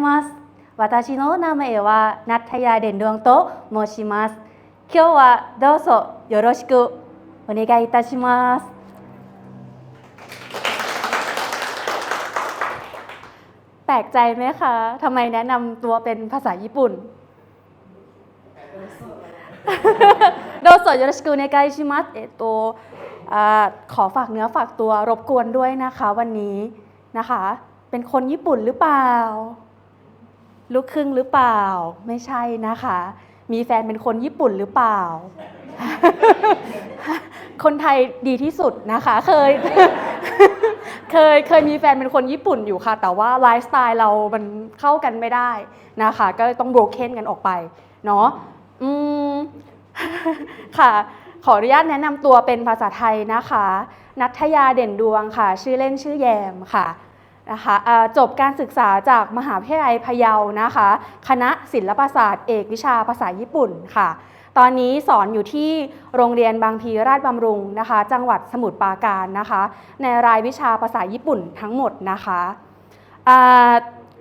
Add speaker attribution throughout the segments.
Speaker 1: ます私の名前はナタヤデンドンと申します今日はどうぞよろしくお願いいたしますแปลกใจไหมคะทำไมแนะนำตัวเป็นภาษาญี่ปุ่น โดโซโยรชิกุเนกายชิมัสเอโตอ่าขอฝากเนื้อฝากตัวรบกวนด้วยนะคะวันนี้นะคะ เป็นคนญี่ปุ่นหรือเปล่า ลูกครึ่งหรือเปล่า ไม่ใช่นะคะ มีแฟนเป็นคนญี่ปุ่นหรือเปล่า คนไทยดีที่สุดนะคะ เคย เคยเคยมีแฟนเป็นคนญี่ปุ่นอยู่ค่ะ แต่ว่าไลฟ์สไตล์เรามันเข้ากันไม่ได้นะคะ ก็ต้องโบรเคนกันออกไป เนาะอืมค่ะขออนุญาตแนะนำตัวเป็นภาษาไทยนะคะ นัทยาเด่นดวงค่ะ ชื่อเล่นชื่อแยมค่ะ นะคะอ่าจบการศึกษาจากมหาวิทยาลัยพะเยานะคะ คณะศิลปศาสตร์เอกวิชาภาษาญี่ปุ่นค่ะ ตอนนี้สอนอยู่ที่โรงเรียนบางพลีราชบำรุงนะคะ จังหวัดสมุทรปราการนะคะ ในรายวิชาภาษาญี่ปุ่นทั้งหมดนะคะอ่า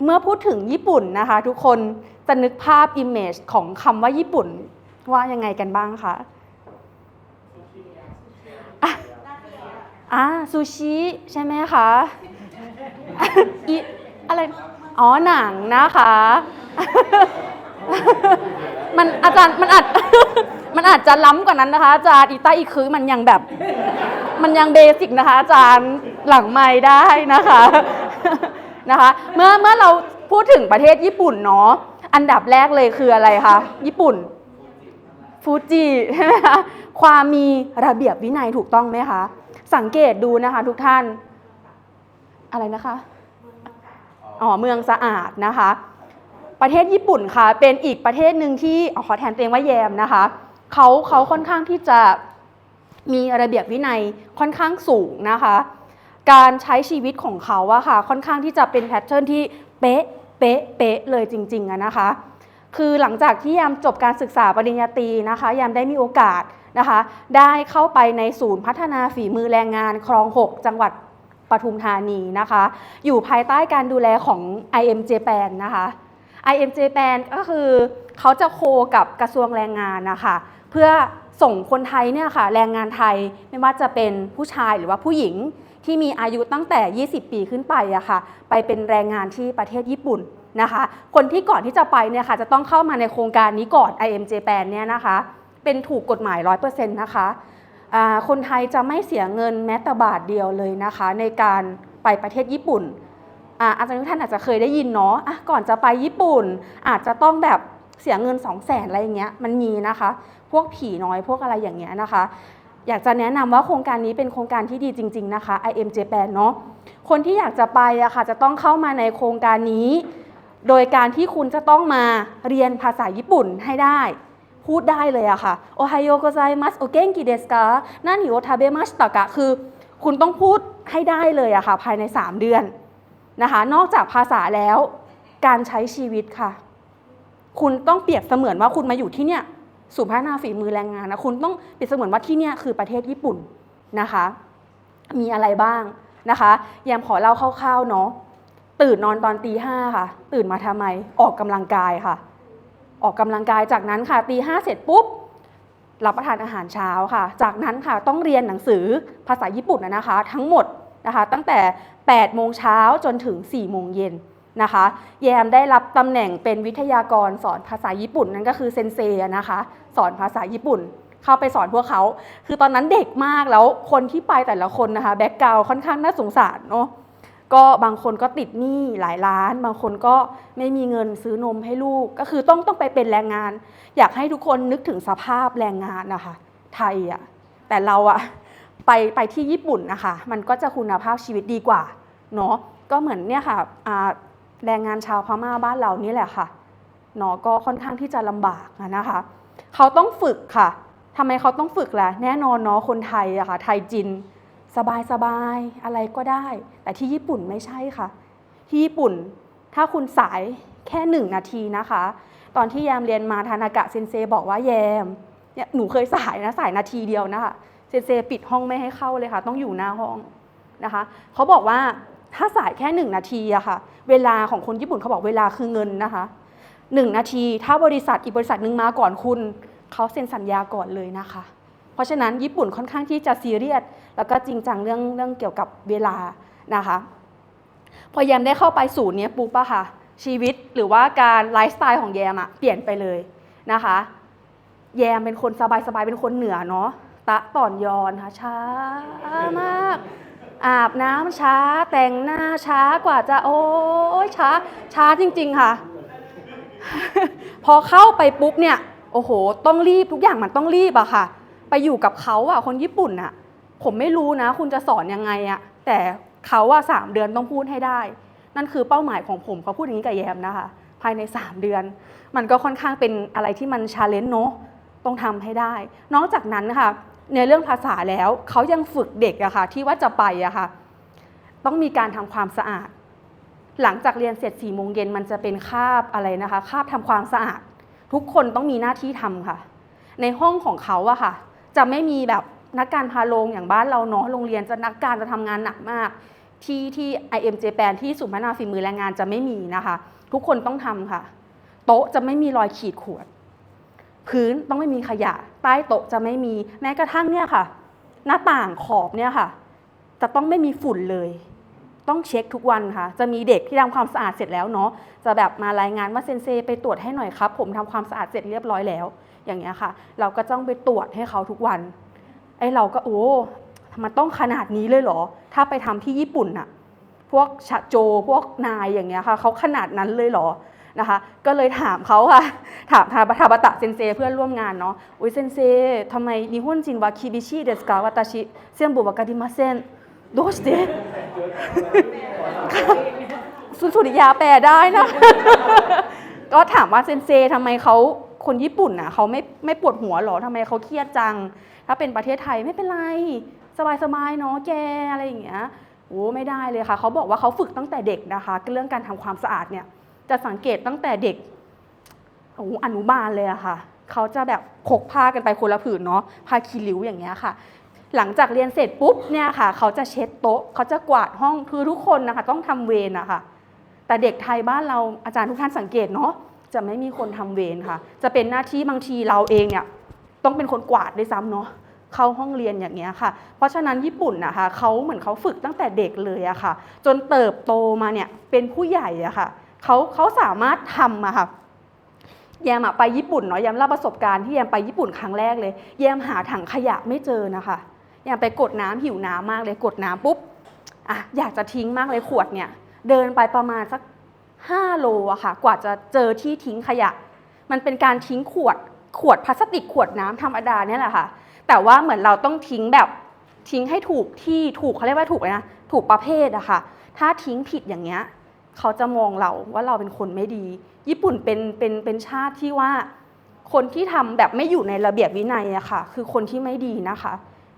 Speaker 1: เมื่อพูดถึงญี่ปุ่นนะคะ ทุกคนจะนึกภาพ image ของคำว่าญี่ปุ่นว่ายังไงกันบ้างคะอะอ่าซูชิใช่ไหมคะ อีอะไร อ๋อหนังนะคะ มันอาจารย์มันอาจ มันอาจจะล้ำกว่านั้นนะคะอาจารย์อีใต้อีคือมันยังแบบ มันยังเบสิกนะคะ อาจารย์หลังไม่ได้นะคะนะคะ เมื่อเมื่อเราพูดถึงประเทศญี่ปุ่นเนาะอันดับแรกเลยคืออะไรคะญี่ปุ่นฟูจิใช่ไหมคะความมีระเบียบวินัยถูกต้องไหมคะ สังเกตดูนะคะทุกท่าน อะไรนะคะอ๋อเมืองสะอาดนะคะ ประเทศญี่ปุ่นค่ะ เป็นอีกประเทศหนึ่งที่อขอแทนตัวเองว่าแยมนะคะเขาเขาค่อนข้างที่จะมีระเบียบวินัยค่อนข้างสูงนะคะ การใช้ชีวิตของเขาอะค่ะค่อนข้างที่จะเป็นแพทเทิร์นที่เป๊ะเป๊ะเป๊ะเลยจริงๆอะนะคะ คือหลังจากที่ยามจบการศึกษาปริญญาตรีนะคะ ยามได้มีโอกาสนะคะ ได้เข้าไปในศูนย์พัฒนาฝีมือแรงงานคลอง 6 จังหวัด ปทุมธานีนะคะ อยู่ภายใต้การดูแลของ IM Japan นะคะ IM Japan ก็คือเขาจะโคกับกระทรวงแรงงานนะคะเพื่อส่งคนไทยเนี่ยค่ะแรงงานไทยไม่ว่าจะเป็นผู้ชายหรือว่าผู้หญิงที่มีอายุตั้งแต่ 20 ปีขึ้นไปอะค่ะ ไปเป็นแรงงานที่ประเทศญี่ปุ่นนะคะ คนที่ก่อนที่จะไปเนี่ยค่ะจะต้องเข้ามาในโครงการนี้ก่อน IM Japan เนี่ยนะคะ เป็นถูกกฎหมาย 100%นะคะ คนไทยจะไม่เสียเงินแม้แต่บาทเดียวเลยนะคะ ในการไปประเทศญี่ปุ่นอาจารย์ทุกท่านอาจจะเคยได้ยินเนาะะก่อนจะไปญี่ปุ่น อาจจะต้องแบบเสียเงิน 2 0 0แสนอะไรอย่างเงี้ยมันมีนะคะ พวกผีน้อยพวกอะไรอย่างเงี้ยนะคะ อยากจะแนะนำว่าโครงการนี้เป็นโครงการที่ดีจริง ๆนะคะ IM Japan เนาะคนที่อยากจะไปอะค่ะจะต้องเข้ามาในโครงการนี้ โดยการที่คุณจะต้องมาเรียนภาษาญี่ปุ่นให้ได้ พูดได้เลยอะค่ะโอไฮโอโกไซมัสโอเกนกิเดสกานานิโอทาเบมัสตะกะคือ คุณต้องพูดให้ได้เลยอะค่ะ ภายใน 3 เดือนนะคะ นอกจากภาษาแล้วการใช้ชีวิตค่ะ คุณต้องเปรียบเสมือนว่าคุณมาอยู่ที่เนี่ยศูนย์พัฒนาฝีมือแรงงานนะคุณต้องเปรียบเสมือนว่าที่เนี่ยคือประเทศญี่ปุ่นนะคะ มีอะไรบ้างนะคะยามขอเล่าคร่าวๆเนาะตื่นนอนตอนตีห้าค่ะ ตื่นมาทำไมออกกำลังกายค่ะ ออกกำลังกายจากนั้นค่ะตีห้าเสร็จปุ๊บรับประทานอาหารเช้าค่ะ จากนั้นค่ะต้องเรียนหนังสือภาษาญี่ปุ่นนะนะคะ ทั้งหมดนะคะตั้งแต่ 8 โมงเช้าจนถึง 4 โมงเย็นนะคะ แยมได้รับตำแหน่งเป็นวิทยากรสอนภาษาญี่ปุ่นนั่นก็คือเซนเซนะคะ สอนภาษาญี่ปุ่น เข้าไปสอนพวกเขา คือตอนนั้นเด็กมากแล้วคนที่ไปแต่ละคนนะคะ แบ็กกราวค่อนข้างน่าสงสารเนาะ ก็บางคนก็ติดหนี้หลายล้าน บางคนก็ไม่มีเงินซื้อนมให้ลูก ก็คือต้องต้องไปเป็นแรงงาน อยากให้ทุกคนนึกถึงสภาพแรงงานนะคะไทยอะ่ะแต่เราอะ่ะไปไปที่ญี่ปุ่นนะคะ มันก็จะคุณภาพชีวิตดีกว่าเนาะก็เหมือนเนี่ยค่ะแรงงานชาวพม่าบ้านเรานี่แหละค่ะเนาะก็ค่อนข้างที่จะลำบากนะคะ เขาต้องฝึกค่ะทำไมเขาต้องฝึกล่ะแน่นอนเนาะคนไทยอะค่ะไทยจิน สบายสบายอะไรก็ได้ แต่ที่ญี่ปุ่นไม่ใช่ค่ะ ที่ญี่ปุ่นถ้าคุณสายแค่หนึ่งนาทีนะคะ ตอนที่แยมเรียนมาทานากะเซนเซบอกว่าแยมเนี่ยหนูเคยสายนะสายนาทีเดียวนะคะเซนเซปิดห้องไม่ให้เข้าเลยค่ะ ต้องอยู่หน้าห้องนะคะเขาบอกว่าถ้าสายแค่หนึ่งนาทีอะค่ะ เวลาของคนญี่ปุ่นเขาบอกเวลาคือเงินนะคะหนึ่งนาที ถ้าบริษัทอีกบริษัทหนึ่งมาก่อนคุณเขาเซ็นสัญญาก่อนเลยนะคะ เพราะฉะนั้นญี่ปุ่นค่อนข้างที่จะซีเรียสแล้วก็จริงจังเรื่องเรื่องเกี่ยวกับเวลานะคะ พอแยมได้เข้าไปศูนย์เนี้ยปุ๊บอะค่ะ ชีวิตหรือว่าการไลฟ์สไตล์ของแยมอะเปลี่ยนไปเลยนะคะ แยมเป็นคนสบายๆเป็นคนเหนือเนาะตะต่อนยอนค่ะช้ามากอาบน้ำช้าแต่งหน้าช้ากว่าจะโอ้ยช้าช้าจริง ๆ ค่ะ พอเข้าไปปุ๊บเนี่ย โอ้โห ต้องรีบทุกอย่างมันต้องรีบอะค่ะ ไปอยู่กับเขาอะคนญี่ปุ่นอะ ผมไม่รู้นะ คุณจะสอนยังไงอะแต่เขาอะสามเดือนต้องพูดให้ได้ นั่นคือเป้าหมายของผมเขาพูดอย่างนี้กับแยมนะคะ ภายใน 3 เดือน มันก็ค่อนข้างเป็นอะไรที่มันชาเลนจ์เนาะต้องทำให้ได้ นอกจากนั้นค่ะในเรื่องภาษาแล้วเขายังฝึกเด็กอะค่ะที่ว่าจะไปอะค่ะต้องมีการทำความสะอาด หลังจากเรียนเสร็จสี่โมงเย็นมันจะเป็นคาบอะไรนะคะคาบทำความสะอาด ทุกคนต้องมีหน้าที่ทำค่ะ ในห้องของเขาอะค่ะ จะไม่มีแบบ นักการพาโรงอย่างบ้านเราเนาะโรงเรียนจะนักการจะทำงานหนักมาก ที่ที่ IM Japan ที่ศูนย์พัฒนาฝีมือแรงงานจะไม่มีนะคะ ทุกคนต้องทำค่ะ โต๊ะจะไม่มีรอยขีดข่วนพื้นต้องไม่มีขยะ ใต้โต๊ะจะไม่มีแม้กระทั่งเนี่ยค่ะ หน้าต่างขอบเนี่ยค่ะ จะต้องไม่มีฝุ่นเลย ต้องเช็คทุกวันค่ะ จะมีเด็กที่ทำความสะอาดเสร็จแล้วเนาะจะแบบมารายงานว่าเซนเซไปตรวจให้หน่อยครับ ผมทำความสะอาดเสร็จเรียบร้อยแล้ว อย่างเงี้ยค่ะ เราก็ต้องไปตรวจให้เขาทุกวัน ไอ้เราก็โอ้มันต้องขนาดนี้เลยเหรอ ถ้าไปทำที่ญี่ปุ่นน่ะ พวกชะโจ พวกนายอย่างเงี้ยค่ะเขาขนาดนั้นเลยเหรอ นะคะ ก็เลยถามเขาค่ะ ถามทาบทาบตะเซนเซเพื่อนร่วมงานเนาะโอ้ยเซนเซทำไมนิฮุนจินวาคิบิชิเดสกาวาตาชิเซียนบุบากาดิมาเซนโดสเตสุสุริยาแปลได้นะ ก็ถามว่าเซนเซทำไมเขา คนญี่ปุ่นน่ะเขาไม่ไม่ปวดหัวหรอทำไมเขาเครียดจัง ถ้าเป็นประเทศไทยไม่เป็นไร สบายๆเนาะแกอะไรอย่างเงี้ยโอ้ไม่ได้เลยค่ะ เขาบอกว่าเขาฝึกตั้งแต่เด็กนะคะ เรื่องการทำความสะอาดเนี่ย จะสังเกตตั้งแต่เด็กโอ้อนุบาลเลยอะค่ะ เขาจะแบบพกผ้ากันไปคนละผืนเนาะผ้าคีริ้วอย่างเงี้ยค่ะ หลังจากเรียนเสร็จปุ๊บเนี่ยค่ะ เขาจะเช็ดโต๊ะ เขาจะกวาดห้องคือทุกคนนะคะ ต้องทำเวรนะคะแต่เด็กไทยบ้านเราอาจารย์ทุกท่านสังเกตเนาะ จะไม่มีคนทำเวรค่ะ จะเป็นหน้าที่บางทีเราเองเนี่ยต้องเป็นคนกวาดด้วยซ้ำเนาะเข้าห้องเรียนอย่างเงี้ยค่ะ เพราะฉะนั้นญี่ปุ่นนะคะเขาเหมือนเขาฝึกตั้งแต่เด็กเลยอะค่ะ จนเติบโตมาเนี่ยเป็นผู้ใหญ่อะค่ะเขาเขาสามารถทำอะค่ะแยมอะไปญี่ปุ่นเนาะแยมเล่าประสบการณ์ที่แยมไปญี่ปุ่นครั้งแรกเลยแยมหาถังขยะไม่เจอนะคะแยมไปกดน้ำหิวน้ำมากเลยกดน้ำปุ๊บอะอยากจะทิ้งมากเลยขวดเนี่ยเดินไปประมาณสัก 5 โลอะค่ะ กว่าจะเจอที่ทิ้งขยะ มันเป็นการทิ้งขวด ขวดพลาสติกขวดน้ำธรรมดาเนี่ยแหละค่ะ แต่ว่าเหมือนเราต้องทิ้งแบบทิ้งให้ถูกที่ถูกเขาเรียกว่าถูกนะ ถูกประเภทอะค่ะ ถ้าทิ้งผิดอย่างเงี้ยเขาจะมองเราว่าเราเป็นคนไม่ดี ญี่ปุ่นเป็นเป็นเป็นชาติที่ว่า คนที่ทำแบบไม่อยู่ในระเบียบวินัยอะค่ะ คือคนที่ไม่ดีนะคะ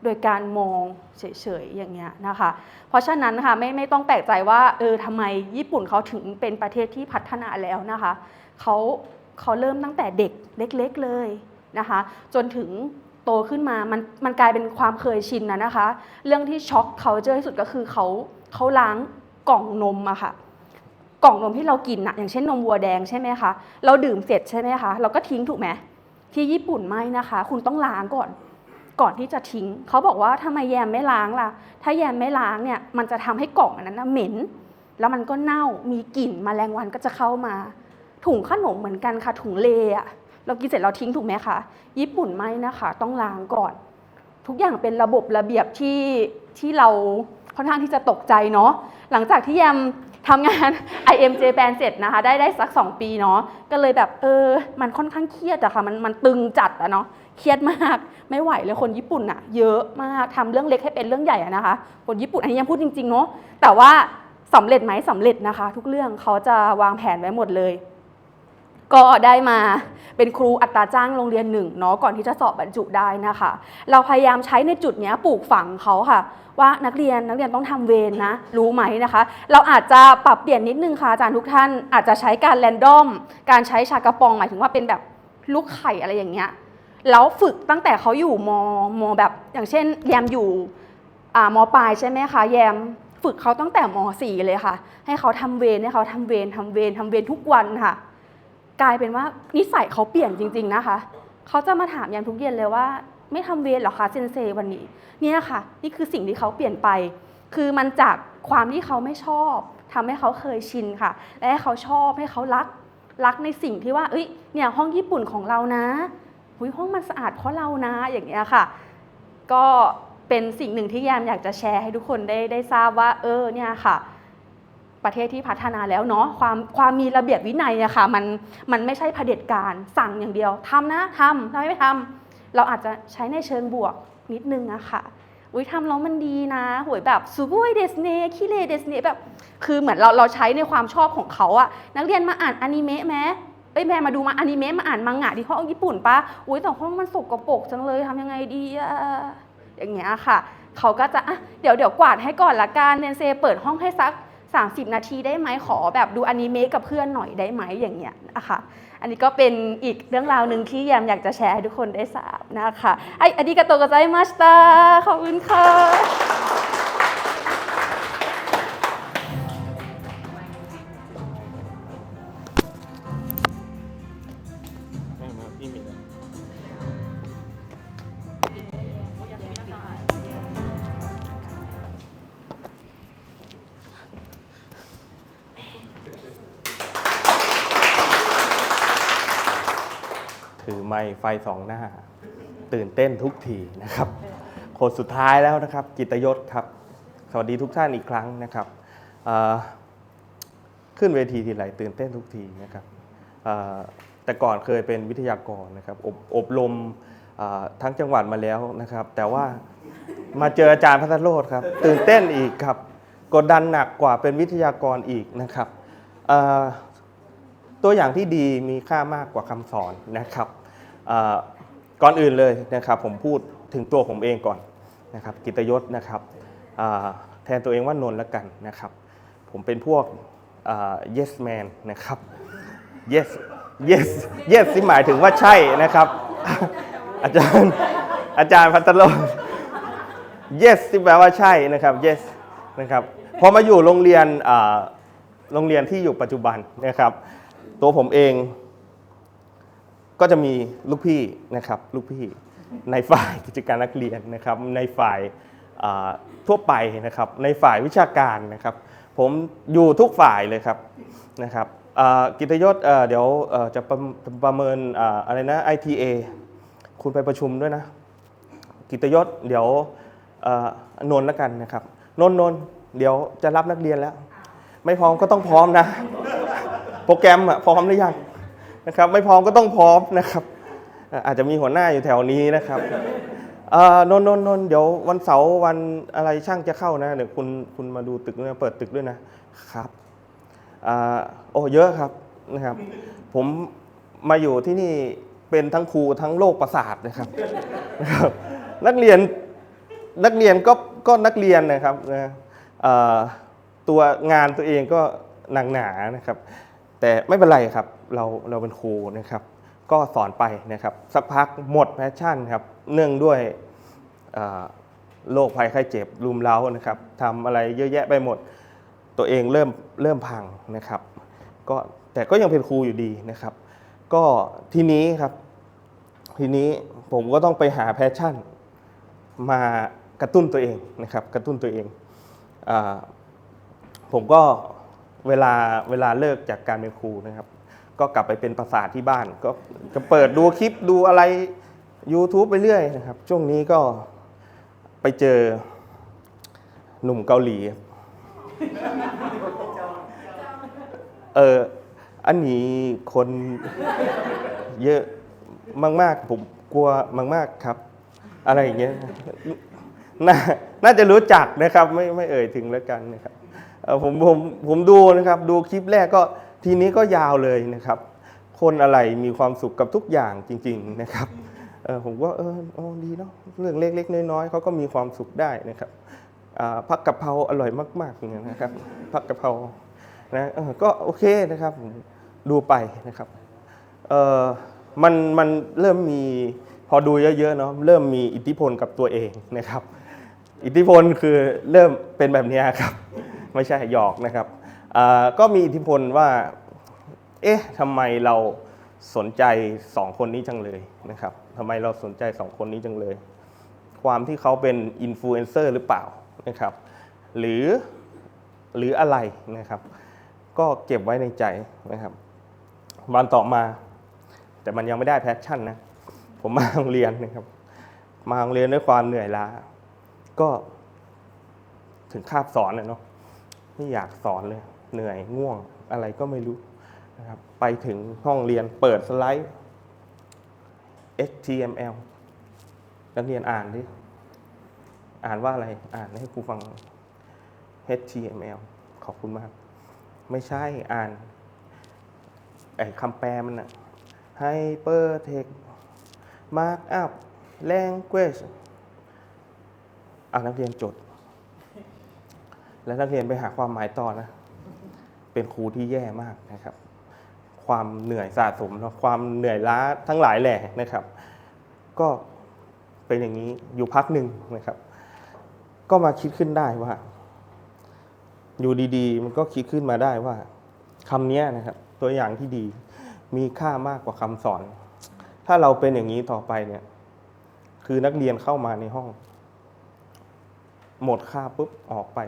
Speaker 1: โดยการมองเฉยๆอย่างเงี้ยนะคะ เพราะฉะนั้นค่ะไม่ไม่ต้องแปลกใจว่าเออทำไมญี่ปุ่นเขาถึงเป็นประเทศที่พัฒนาแล้วนะคะเขาเขาเริ่มตั้งแต่เด็กเล็ก ๆเลยนะคะ จนถึงโตขึ้นมามันมันกลายเป็นความเคยชินนะนะคะ เรื่องที่ช็อกเขาเจอที่สุดก็คือเขาเขาล้างกล่องนมอะค่ะกล่องนมที่เรากินอะอย่างเช่นนมวัวแดงใช่ไหมคะเราดื่มเสร็จใช่ไหมคะเราก็ทิ้งถูกไหมที่ญี่ปุ่นไม่นะคะ คุณต้องล้างก่อน ก่อนที่จะทิ้ง เขาบอกว่าทำไมแยมไม่ล้างล่ะ ถ้าแยมไม่ล้างเนี่ยมันจะทำให้กล่องอันนั้นนะเหม็น แล้วมันก็เน่ามีกลิ่นมแมลงวันก็จะเข้ามา ถุงขนมเหมือนกันค่ะ ถุงเลอะเรากินเสร็จเราทิ้งถูกไหมคะญี่ปุ่นไม่นะคะ ต้องล้างก่อน ทุกอย่างเป็นระบบระเบียบที่ที่เราค่อนข้างที่จะตกใจเนาะหลังจากที่แยมทำงาน IM Japan เสร็จนะคะ ได้ได้สัก 2 ปีเนาะก็เลยแบบเออ มันค่อนข้างเครียดอะค่ะมันมันตึงจัดอะเนาะ เครียดมากไม่ไหวเลยคนญี่ปุ่นอะเยอะมากทำเรื่องเล็กให้เป็นเรื่องใหญ่อะนะคะ คนญี่ปุ่นอันนี้ยังพูดจริงๆเนาะแต่ว่าสำเร็จไหมสำเร็จนะคะ ทุกเรื่องเขาจะวางแผนไว้หมดเลย ก็ได้มาเป็นครูอัตราจ้างโรงเรียนหนึ่งเนาะก่อนที่จะสอบบรรจุได้นะคะ เราพยายามใช้ในจุดนี้ปลูกฝังเขาค่ะ ว่านักเรียนนักเรียนต้องทำเวรนะ รู้ไหมนะคะ เราอาจจะปรับเปลี่ยนนิดนึงค่ะอาจารย์ทุกท่านอาจจะใช้การแรนดอม การใช้ชากระปองหมายถึงว่าเป็นแบบลูกไข่อะไรอย่างเงี้ย แล้วฝึกตั้งแต่เขาอยู่มมแบบอย่างเช่น แยมอยู่อ่ามปลายใช่ไหมคะแยมฝึกเขาตั้งแต่ม .4 เลยค่ะ ให้เขาทำเวรให้เขาทำเวรทำเวรทำเวรทุกวันค่ะ กลายเป็นว่านิสัยเขาเปลี่ยนจริง ๆนะคะ เขาจะมาถามยันทุกเย็นเลยว่า ไม่ทำเวรเหรอคะเซนเซวันนี้ เนี่ยค่ะ นี่คือสิ่งที่เขาเปลี่ยนไป คือมันจากความที่เขาไม่ชอบทำให้เขาเคยชินค่ะ และให้เขาชอบให้เขารักรักในสิ่งที่ว่าเอ้ยเนี่ยห้องญี่ปุ่นของเรานะ ยห้องมันสะอาดเพราะเรานะอย่างเงี้ยค่ะ ก็เป็นสิ่งหนึ่งที่แยมอยากจะแชร์ให้ทุกคนได้ได้ทราบว่า เออเนี่ยค่ะ ประเทศที่พัฒนาแล้วเนาะความความมีระเบียบวินัยอะค่ะมันมันไม่ใช่เผด็จการสั่งอย่างเดียวทำนะทำทำไม่ทำเราอาจจะใช้ในเชิงบวกนิดนึงอะค่ะอุ้ยทำแล้วมันดีนะหวยแบบซูบุยเดสเน่คิเลเดสเน่แบบ คือเหมือนเราเราใช้ในความชอบของเขาอะนักเรียนมาอ่านอนิเมะไหม เอ้ยแม่มาดูมาอนิเมะมาอ่านมังงะที่ห้องญี่ปุ่นปะอุ้ยแต่ห้องมันสกปรกจังเลยทำยังไงดีอะอย่างเงี้ยค่ะ เขาก็จะอะเดี๋ยวเดี๋ยวกวาดให้ก่อนละกันเนนเซเปิดห้องให้สัก 30 นาทีได้ไหมขอแบบดูอนิเมะกับเพื่อนหน่อยได้ไหมอย่างเงี้ยนะคะอันนี้ก็เป็นอีกเรื่องราวหนึ่งที่แยมอยากจะแชร์ให้ทุกคนได้ทราบนะคะไออาริกาโตกไซมาสตาขอบคุณค่ะ
Speaker 2: ไฟสองหน้า ตื่นเต้นทุกทีนะครับคนสุดท้ายแล้วนะครับ กิตยศครับ สวัสดีทุกท่านอีกครั้งนะครับขึ้นเวทีทีไรตื่นเต้นทุกทีนะครับแต่ก่อนเคยเป็นวิทยากรนะครับอบอบรมทั้งจังหวัดมาแล้วนะครับ แต่ว่ามาเจออาจารย์พัทรโรธครับ ตื่นเต้นอีกครับกดดันหนักกว่าเป็นวิทยากรอีกนะครับตัวอย่างที่ดีมีค่ามากกว่าคำสอนนะครับ ก่อนอื่นเลยนะครับผมพูดถึงตัวผมเองก่อนนะครับกิตยศนะครับแทนตัวเองว่านนท์ละกันนะครับ ผมเป็นพวก yes man นะครับ yes yes yes ที่หมายถึงว่าใช่นะครับ อาจารย์อาจารย์พัตโล yes ที่แปลว่าใช่นะครับ yes นะครับพอมาอยู่โรงเรียนโรงเรียนที่อยู่ปัจจุบันนะครับ ตัวผมเอง ก็จะมีลูกพี่นะครับลูกพี่ในฝ่ายกิจการนักเรียนนะครับ ในฝ่ายทั่วไปนะครับ ในฝ่ายวิชาการนะครับ ผมอยู่ทุกฝ่ายเลยครับนะครับกิตยศเดี๋ยวจะประประเมินออะไรนะ ITA คุณไปประชุมด้วยนะ กิตยศเดี๋ยวนนแล้วกันนะครับนนนนเดี๋ยวจะรับนักเรียนแล้ว ไม่พร้อมก็ต้องพร้อมนะ โปรแกรมอะพร้อมหรือยัง นะครับไม่พร้อมก็ต้องพร้อมนะครับอาจจะมีหัวหน้าอยู่แถวนี้นะครับเอ่อนนนนนเดี๋ยววันเสาร์วันอะไรช่างจะเข้านะเดี๋ยวคุณคุณมาดูตึกนะเปิดตึกด้วยนะครับอ่าโอ้เยอะครับนะครับ ผมมาอยู่ที่นี่เป็นทั้งครูทั้งโรคประสาทนะครับนะครับ นักเรียนนักเรียนก็ก็นักเรียนนะครับนะตัวงานตัวเองก็หนักหนานะครับ แต่ไม่เป็นไรครับ เราเราเป็นครูนะครับ ก็สอนไปนะครับ สักพักหมดแพชชั่นครับเนื่องด้วยโรคภัยไข้เจ็บรุมเร้านะครับทำอะไรเยอะแยะไปหมด ตัวเองเริ่มเริ่มพังนะครับ ก็แต่ก็ยังเป็นครูอยู่ดีนะครับ ก็ทีนี้ครับทีนี้ผมก็ต้องไปหาแพชชั่น มากระตุ้นตัวเองนะครับ กระตุ้นตัวเองอผมก็เวลาเวลาเลิกจากการเป็นครูนะครับ ก็กลับไปเป็นประสาทที่บ้าน ก็จะเปิดดูคลิปดูอะไร YouTube ไปเรื่อยนะครับ ช่วงนี้ก็ไปเจอหนุ่มเกาหลี เอออันนี้คนเยอะมากๆ ผมกลัวมากๆครับ อะไรอย่างเงี้ยนาน่าจะรู้จักนะครับ ไม่ไม่เอ่ยถึงแล้วกันนะครับผมผมผมดูนะครับ ดูคลิปแรกก็ ทีนี้ก็ยาวเลยนะครับ คนอะไรมีความสุขกับทุกอย่างจริง ๆนะครับผมก็เออโอ้ดีเนาะเรื่องเล็กๆน้อยๆเขาก็มีความสุขได้นะครับผักกะเพราอร่อยมากๆอย่างเงี้ยนะครับผักกะเพรานะก็โอเคนะครับผมดูไปนะครับมันมันเริ่มมีพอดูเยอะๆเนาะเริ่มมีอิทธิพลกับตัวเองนะครับ อิทธิพลคือเริ่มเป็นแบบนี้ครับ ไม่ใช่หยอกนะครับ ก็มีอิทธิพลว่า เอ๊ะทำไมเราสนใจสองคนนี้จังเลยนะครับทำไมเราสนใจสองคนนี้จังเลย ความที่เขาเป็นอินฟลูเอนเซอร์หรือเปล่านะครับ หรือหรืออะไรนะครับ ก็เก็บไว้ในใจนะครับวันต่อมา แต่มันยังไม่ได้แพชชั่นนะ ผมมาโรงเรียนนะครับ มาโรงเรียนด้วยความเหนื่อยล้า ก็ถึงคาบสอนนะเนาะไม่อยากสอนเลย เหนื่อยง่วงอะไรก็ไม่รู้นะครับไปถึงห้องเรียนเปิดสไลด์ HTML นักเรียนอ่านดิอ่านว่าอะไรอ่านให้ครูฟัง HTML ขอบคุณมาก ไม่ใช่อ่านไอ้คำแปลมันอะ Hypertext Markup Language อ่านักเรียนจด แล้วนักเรียนไปหาความหมายต่อนะ เป็นครูที่แย่มากนะครับ ความเหนื่อยสะสมความเหนื่อยล้าทั้งหลายแหล่นะครับ ก็เป็นอย่างนี้อยู่พักหนึ่งนะครับ ก็มาคิดขึ้นได้ว่า อยู่ดีๆ มันก็คิดขึ้นมาได้ว่าคำนี้นะครับ ตัวอย่างที่ดีมีค่ามากกว่าคำสอน ถ้าเราเป็นอย่างนี้ต่อไปเนี่ย คือนักเรียนเข้ามาในห้อง หมดค่าปุ๊บออกไป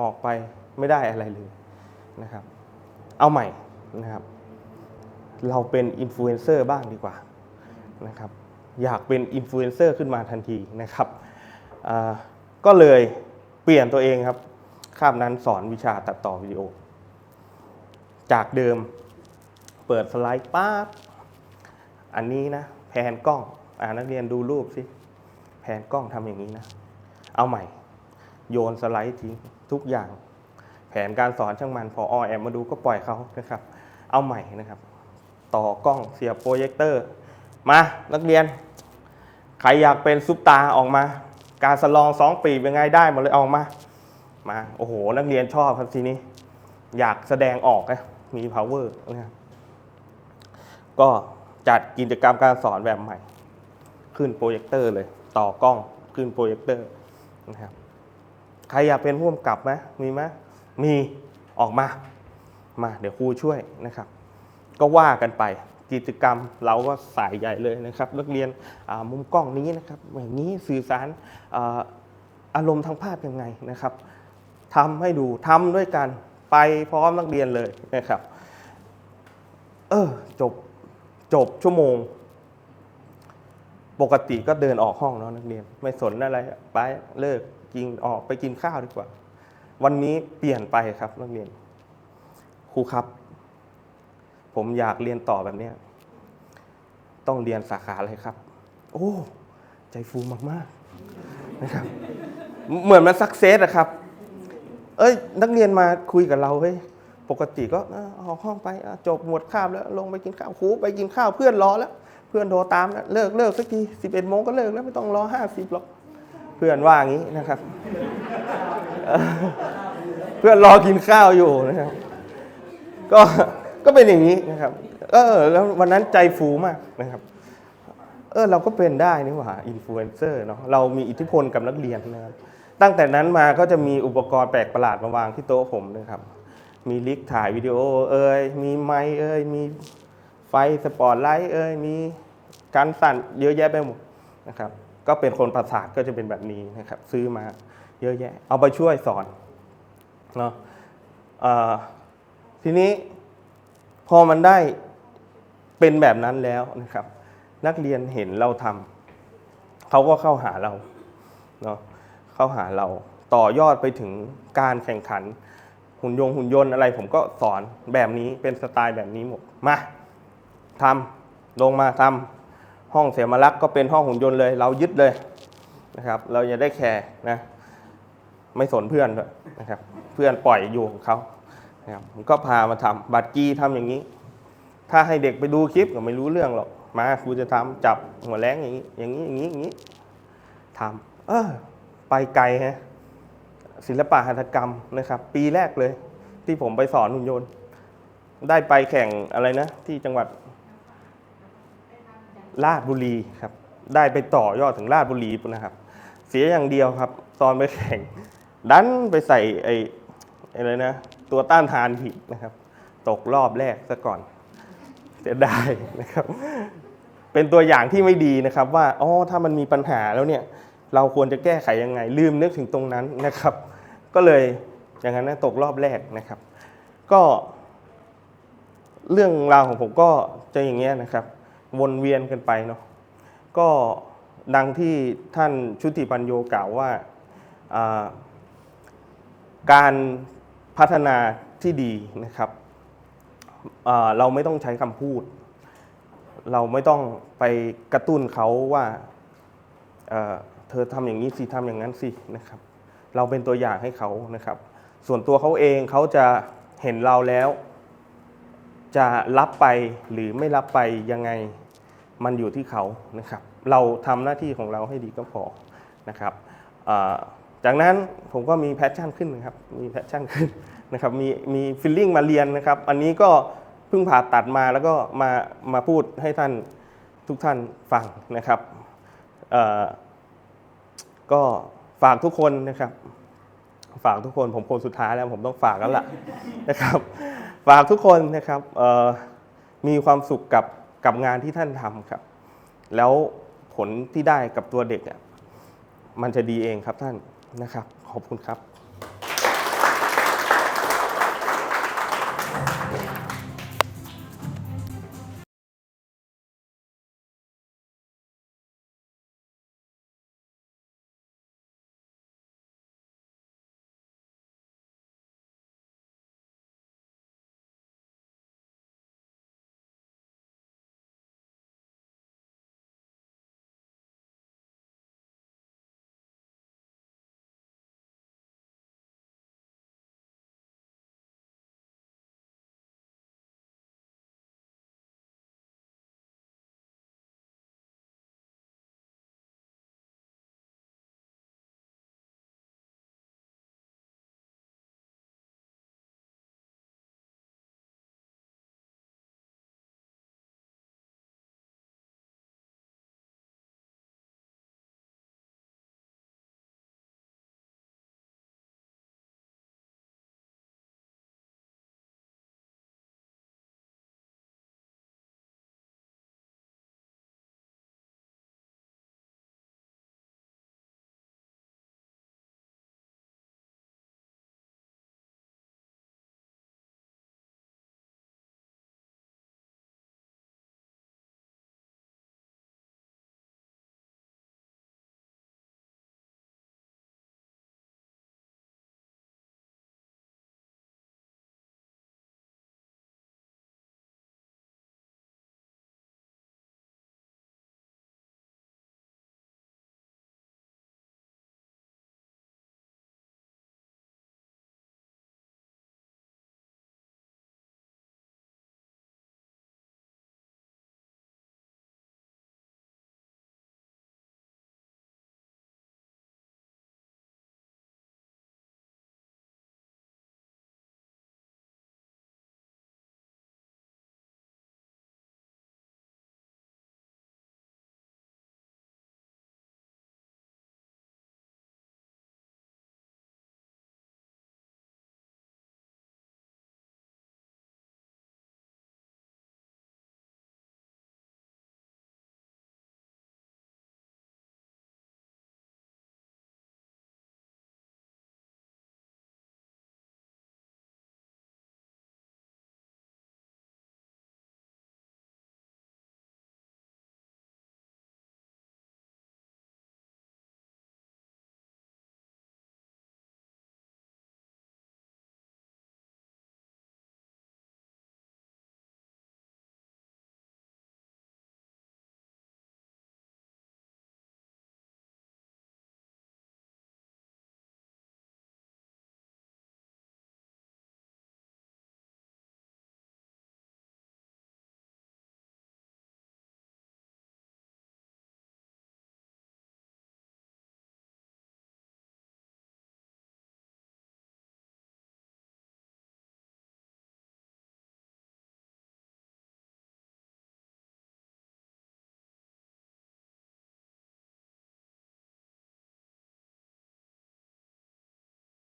Speaker 2: ออกไปไม่ได้อะไรเลยนะครับ เอาใหม่นะครับ เราเป็นอินฟลูเอนเซอร์บ้างดีกว่านะครับ อยากเป็นอินฟลูเอนเซอร์ขึ้นมาทันทีนะครับ ก็เลยเปลี่ยนตัวเองครับคาบนั้นสอนวิชาตัดต่อวิดีโอ จากเดิมเปิดสไลด์ปั๊บอันนี้นะแผนกล้องอ่านักเรียนดูรูปสิแผนกล้องทำอย่างนี้นะ เอาใหม่ โยนสไลด์ทิ้ง ทุกอย่าง แผนการสอนช่างมันพออแอมมาดูก็ปล่อยเขานะครับ เอาใหม่นะครับ ต่อกล้องเสียบโปรเจคเตอร์ มานักเรียน ใครอยากเป็นซุปตาออกมา การสลองสองปีเป็นไงได้หมดเลยออกมา มาโอ้โห นักเรียนชอบครับทีนี้ อยากแสดงออกนะมี power นะครับก็จัดกิจกรรมการสอนแบบใหม่ ขึ้นโปรเจคเตอร์เลย ต่อกล้องขึ้นโปรเจคเตอร์นะครับ ใครอยากเป็นผู้กำกับไหมมีไหมมีออกมา มาเดี๋ยวครูช่วยนะครับ ก็ว่ากันไปกิจกรรมเราก็สายใหญ่เลยนะครับ นักเรียนมุมกล้องนี้นะครับอย่างนี้สื่อสารอาอารมณ์ทางภาพยังไงนะครับทำให้ดูทำด้วยกันไปพร้อมนักเรียนเลยนะครับ เออจบจบชั่วโมง ปกติก็เดินออกห้องเนาะนักเรียน ไม่สนอะไรไปเลิก กินออกไปกินข้าวดีกว่า วันนี้เปลี่ยนไปครับนักเรียนครูครับ ผมอยากเรียนต่อแบบเนี้ยต้องเรียนสาขาอะไรครับ โอ้ ใจฟูมากๆนะครับ เหมือนมันสักเซสอะครับ เอ้ย นักเรียนมาคุยกับเราเฮ้ยปกติก็ออกห้องไปจบหมดคาบแล้ว ลงไปกินข้าวครูไปกินข้าวเพื่อนรอแล้ว เพื่อนโทรตามแล้วเลิกเลิกสักทีสิบเอ็ดโมงก็เลิกแล้วไม่ต้องรอห้าสิบหรอก เพื่อนว่าอย่างนี้นะครับเออเพื่อนรอกินข้าวอยู่นะครับ ก็ก็เป็นอย่างนี้นะครับ เออ แล้ววันนั้นใจฟูมากนะครับ เออเราก็เป็นได้นี่หว่าอินฟลูเอนเซอร์เนาะเรามีอิทธิพลกับนักเรียนนะครับ ตั้งแต่นั้นมาก็จะมีอุปกรณ์แปลกประหลาดมาวางที่โต๊ะผมนะครับ มีลิกถ่ายวิดีโอ เอ่ยมีไมค์เอ่ยมีไฟสปอตไลท์เอ่ยมีการสั่นเยอะแยะไปหมดนะครับ ก็เป็นคนประสาทก็จะเป็นแบบนี้นะครับ ซื้อมาเยอะแยะ เอาไปช่วยสอนเนาะทีนี้พอมันได้เป็นแบบนั้นแล้วนะครับ นักเรียนเห็นเราทำเขาก็เข้าหาเราเนาะเข้าหาเราต่อยอดไปถึงการแข่งขัน หุ่นยงหุ่นยนต์อะไร ผมก็สอนแบบนี้เป็นสไตล์แบบนี้หมดมาทำลงมาทำ ห้องเสียมารักษ์ก็เป็นห้องหุ่นยนต์เลย เรายึดเลยนะครับ เราอย่าได้แคร์นะ ไม่สนเพื่อนด้วยนะครับ เพื่อนปล่อยอยู่ของเขานะครับผมก็พามาทำบัตรกีทำอย่างนี้ ถ้าให้เด็กไปดูคลิปก็ไม่รู้เรื่องหรอก มาครูจะทำจับหัวแรงอย่างนี้ อย่างนี้ อย่างนี้ อย่างนี้ทำเออไปไกลฮะศิลปะหัตถกรรมนะครับ ปีแรกเลย ที่ผมไปสอนหุ่นยนต์ ได้ไปแข่งอะไรนะ ที่จังหวัด ราชบุรีครับ ได้ไปต่อยอดถึงราชบุรีนะครับ เสียอย่างเดียวครับ ตอนไปแข่ง ดันไปใส่ไอ้อะไรนะ ตัวต้านทานผิดนะครับ ตกรอบแรกซะก่อนเสียดายนะครับ เป็นตัวอย่างที่ไม่ดีนะครับ ว่าอ๋อถ้ามันมีปัญหาแล้วเนี่ย เราควรจะแก้ไขยังไง ลืมนึกถึงตรงนั้นนะครับ ก็เลยอย่างนั้นนะตกรอบแรกนะครับ ก็ เรื่องราวของผมก็จะอย่างเงี้ยนะครับ วนเวียนกันไปเนาะก็ดังที่ท่านชุติปัญโยกล่าวว่าการพัฒนาที่ดีนะครับเราไม่ต้องใช้คำพูด เราไม่ต้องไปกระตุ้นเขาว่าเเธอทำอย่างนี้สิทำอย่างนั้นสินะครับ เราเป็นตัวอย่างให้เขานะครับ ส่วนตัวเขาเองเขาจะเห็นเราแล้ว จะรับไปหรือไม่รับไปยังไงมันอยู่ที่เขานะครับ เราทำหน้าที่ของเราให้ดีก็พอนะครับจากนั้นผมก็มีแพชชั่นขึ้นนะครับ มีแพชชั่นขึ้นนะครับ มีมีฟิลลิ่งมาเรียนนะครับ อันนี้ก็เพิ่งผ่าตัดมาแล้วก็มามาพูดให้ท่านทุกท่านฟังนะครับก็ฝากทุกคนนะครับ ฝากทุกคนผมคนสุดท้ายแล้วผมต้องฝากแล้วล่ะนะครับ ฝากทุกคนนะครับมีความสุขกับกับงานที่ท่านทำครับ แล้วผลที่ได้กับตัวเด็กอะมันจะดีเองครับท่านนะครับ ขอบคุณครับ